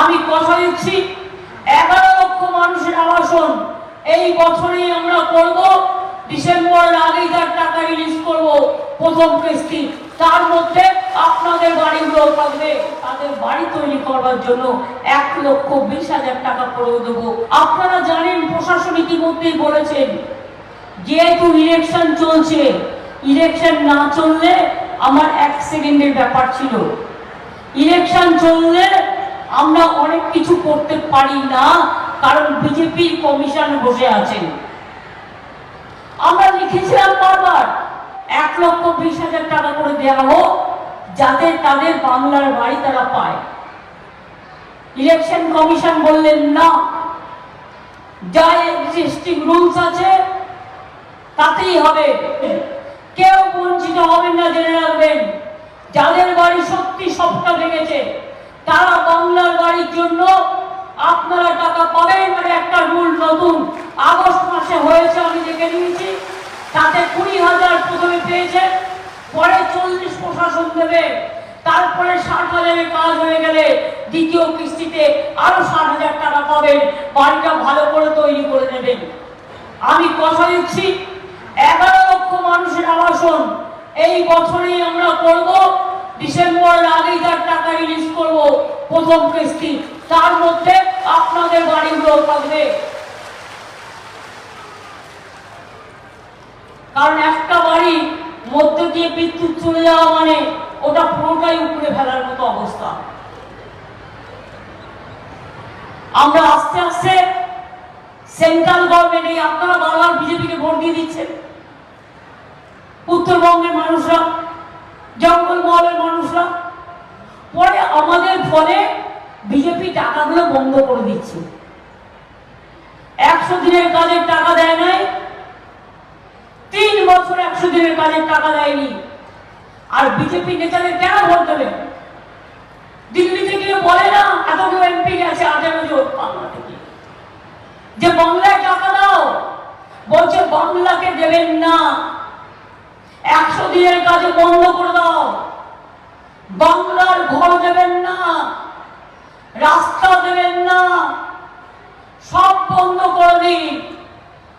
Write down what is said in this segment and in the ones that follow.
আমি কথা দিচ্ছি, এগারো লক্ষ মানুষের আবাসন এই বছরেই আমরা করব। ডিসেম্বরের আগেই তার টাকা রিলিজ করব, প্রথম কিস্তি, তার মধ্যে আপনাদের বাড়িগুলো থাকবে, তাদের বাড়ি তৈরি করবার জন্য এক লক্ষ বিশ হাজার টাকা করে দেবো। আপনারা জানেন, প্রশাসন ইতিমধ্যেই বলেছেন, যেহেতু ইলেকশন চলছে ইলেকশন না চললে আমার এক সেকেন্ডের ব্যাপার ছিল। ইলেকশন চললে আমরা অনেক কিছু করতে পারি না, কারণ বিজেপির কমিশন বসে আছেন। আমরা লিখেছিলাম বারবার, এক লক্ষ বিশ হাজার টাকা করে দেওয়া হোক, যাতে তাদের বাংলার বাড়ি তারা পায়। ইলেকশন কমিশন বললেন, না, যা এক্সিস্টিং রুলস আছে, তাতেই হবে। কেউ বঞ্চিত হবেন না, জেনে রাখবেন। যাদের বাড়ি সত্যি সবটা ভেঙেছে তারা বাংলার বাড়ির জন্য আপনারা টাকা পাবেন মানে একটা রুল নতুন। আগস্ট মাসে হয়েছে, আমি দেখে নিয়েছি। তাতে কুড়ি হাজার প্রথমে পেয়েছেন, পরে চল্লিশ প্রশাসন দেবে। তারপরে ষাট হাজারের কাজ হয়ে গেলে দ্বিতীয় কিস্তিতে আরও ষাট হাজার টাকা পাবেন, বাড়িটা ভালো করে তৈরি করে নেবেন। আমি কথা দিচ্ছি, এগারো লক্ষ মানুষের আবাসন এই বছরেই আমরা করব। ডিসেম্বরের আগেই তার টাকা রিলিজ করব, প্রথম কিস্তি। তার মধ্যে আপনাদের বাড়িগুলো থাকবে। কারণ একটা বাড়ি মধ্যে দিয়ে বিদ্যুৎ চলে যাওয়া মানে ওটা পুরোটাই উপরে ফেলার মতো অবস্থা। আমরা আস্তে আস্তে সেন্ট্রাল গভর্নমেন্ট এই আপনারা বারবার বিজেপিকে ভোট দিয়ে দিচ্ছেন। উত্তরবঙ্গের মানুষরা জঙ্গলমহলের মানুষরা পরে আমাদের ফলে বিজেপি টাকাগুলো বন্ধ করে দিচ্ছে। একশো দিনের কাজের টাকা দেয় নাই, তিন বছর একশো দিনের কাজের টাকা দেয়নি। আর বিজেপি নেতাদের কেন ভোট দেবে? দিল্লি থেকে বলে না, এতগুলো এমপি গেছে আঠারো জন। বাংলা থেকে। যে বাংলায় টাকা দাও, বলছে বাংলাকে দেবেন না। একশো দিনের কাজে বন্ধ করে দাও। বাংলার ঘর দেবেন না। রাস্তা দেবেন না। সব বন্ধ করে দিন।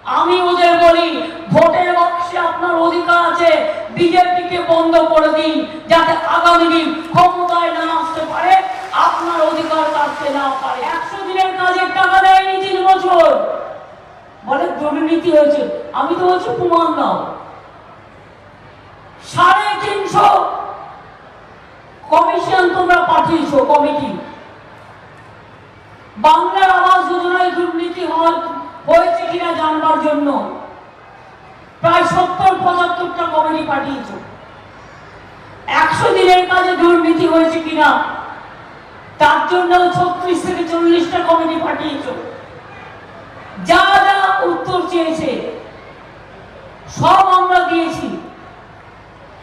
আমি ওদের বলি, ভোটের বাক্সে আপনার অধিকার আছে, বিজেপিকে বন্ধ করে দিন, যাতে আগামী দিন ক্ষমতায় না আসতে পারে, আপনার অধিকার কাটতে না পারে। একশো দিনের কাজের টাকা দেয়নি তিন বছর। বলে দুর্নীতি হয়েছে। আমি তো বলছি, প্রমাণ দাও। সাড়ে তিনশো কমিশন তোমরা পাঠিয়েছো, কমিটি। বাংলার আবাস যোজনায় দুর্নীতি হওয়ার হয়েছে কিনা জানবার জন্য। প্রায় সত্তর, পঁচাত্তরটা কমিটি পাঠিয়েছ। একশো দিনের কাজে দুর্নীতি হয়েছে কিনা, তার জন্য ছত্রিশ থেকে চল্লিশটা কমিটি পাঠিয়েছ। যা যা উত্তর চেয়েছে, সব আমরা দিয়েছি।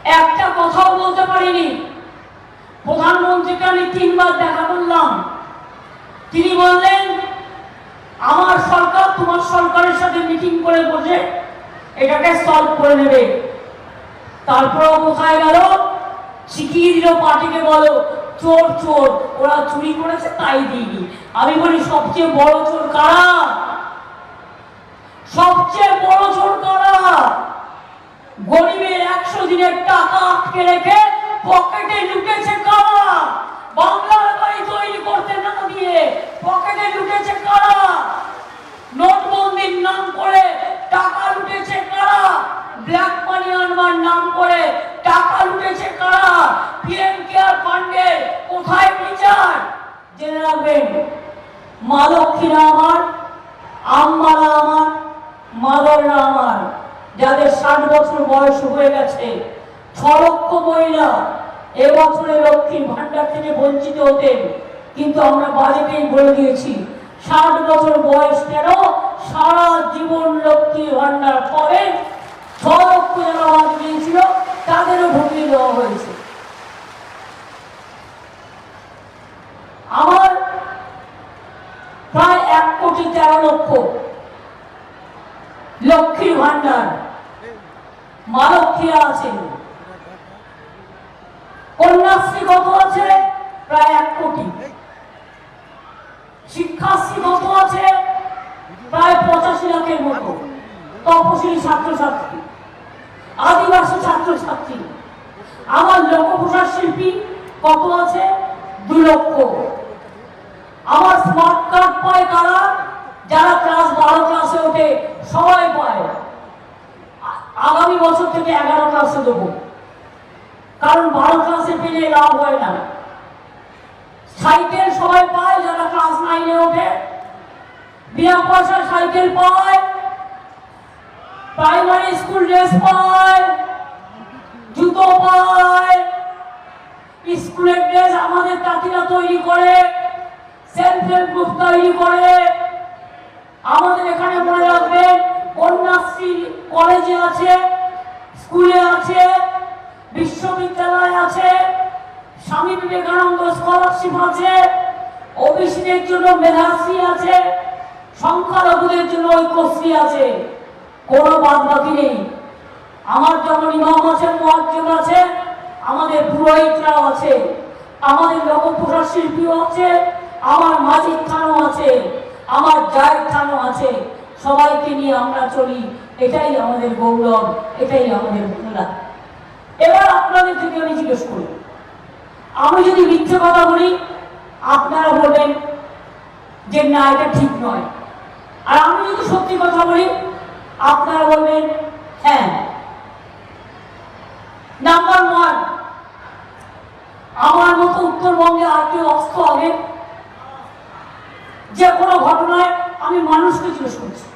একটা কথাও বলতে পারিনি। প্রধানমন্ত্রীকে আমি তিনবার দেখা করলাম। তিনি বললেন, আমার সরকার তোমার সরকারের সাথে মিটিং করে বসে এটাকে সলভ করে নেবে। তারপরও কোথায় গেল শিখিয়ে দিল পার্টিকে বলো, চোর চোর, ওরা চুরি করেছে তাই দিইনি। আমি বলি, সবচেয়ে বড় চোর কারা? সবচেয়ে বড় চোর কারা? গরিবের একশো দিনের টাকা আটকে রেখে পকেটে লুটেছে কারা বাংলার বাড়ি তৈরি করতে না দিয়ে পকেটে লুটেছে কারা? নোটবন্দির নাম করে টাকা লুটেছে কারা? ব্ল্যাক মানি আনবার নাম করে টাকা লুটেছে কারা? পিএম কেয়ার ফান্ডের কোথায় বিচার? জেনে রাখবেন মা লক্ষ্মীরা আমার, আম্মারা আমার, মাদাররা আমার, যাদের ষাট বছর বয়স হয়ে গেছে, ছ লক্ষ মহিলা এবছরে লক্ষ্মীর ভান্ডার থেকে বঞ্চিত হতেন। কিন্তু আমরা বাজেটেই বলে দিয়েছি, ষাট বছর বয়স কেন সারা জীবন লক্ষ্মী ভান্ডার পাবেন ছ লক্ষ যারা বাদ দিয়েছিল তাদেরও ঢুকিয়ে দেওয়া হয়েছে। আমার প্রায় এক কোটি তেরো লক্ষ লক্ষ্মীর ভান্ডার মা লক্ষ্মীরা আছেন। কন্যাশ্রী কত আছে প্রায় এক কোটি শিক্ষার্থী কত আছে প্রায় পঁচাশি লাখের মতো তপশিলি ছাত্রছাত্রী আদিবাসী ছাত্রছাত্রী। আমার লোকপ্রসার শিল্পী কত আছে? দু লক্ষ। আমার স্মার্ট কার্ড পায় কারা? যারা ক্লাস বারো ক্লাসে ওঠে, সবাই পায়। আগামী বছর থেকে এগারো ক্লাসে দেবো। কারণ বারো ক্লাসে পেলে লাভ হয় না। সাইকেল সবাই পায়, যারা ক্লাস নাইনে ওঠে। বিনা পয়সা সাইকেল পায় প্রাইমারি স্কুল ড্রেস পায় জুতো পায় স্কুলের ড্রেস আমাদের তাঁতিরা তৈরি করে সেলফ হেল্প গ্রুপ তৈরি করে। আমাদের এখানে মনে রাখবেন, কন্যাশ্রী কলেজে আছে স্কুলে আছে, বিশ্ববিদ্যালয় আছে, স্বামী বিবেকানন্দ স্কলারশিপ আছে ওবিসিদের জন্য মেধাশ্রী আছে, সংখ্যালঘুদের জন্য ঐক্যশ্রী আছে। কোনো বাদ বাকি নেই। আমার যেমন ইমাম আছে মহাজন আছে, আমাদের পুরোহিতরাও আছে, আমাদের লোকপ্রসার শিল্পীও আছে, আমার মাঝির থানও আছে, আমার জায়ের থানও আছে। সবাইকে নিয়ে আমরা চলি। এটাই আমাদের গৌরব, এটাই আমাদের বাংলা এবার আপনাদের যদি আমি জিজ্ঞেস করি। আমি যদি মিথ্যে কথা বলি, আপনারা বলবেন যে, না, এটা ঠিক নয়। আর আমি যদি সত্যি কথা বলি আপনারা বলবেন হ্যাঁ। নাম্বার ওয়ান আমার মতো উত্তরবঙ্গে আর কেউ অস্ত্র হবে যে কোনো ঘটনায় আমি মানুষকে জিজ্ঞেস করছি।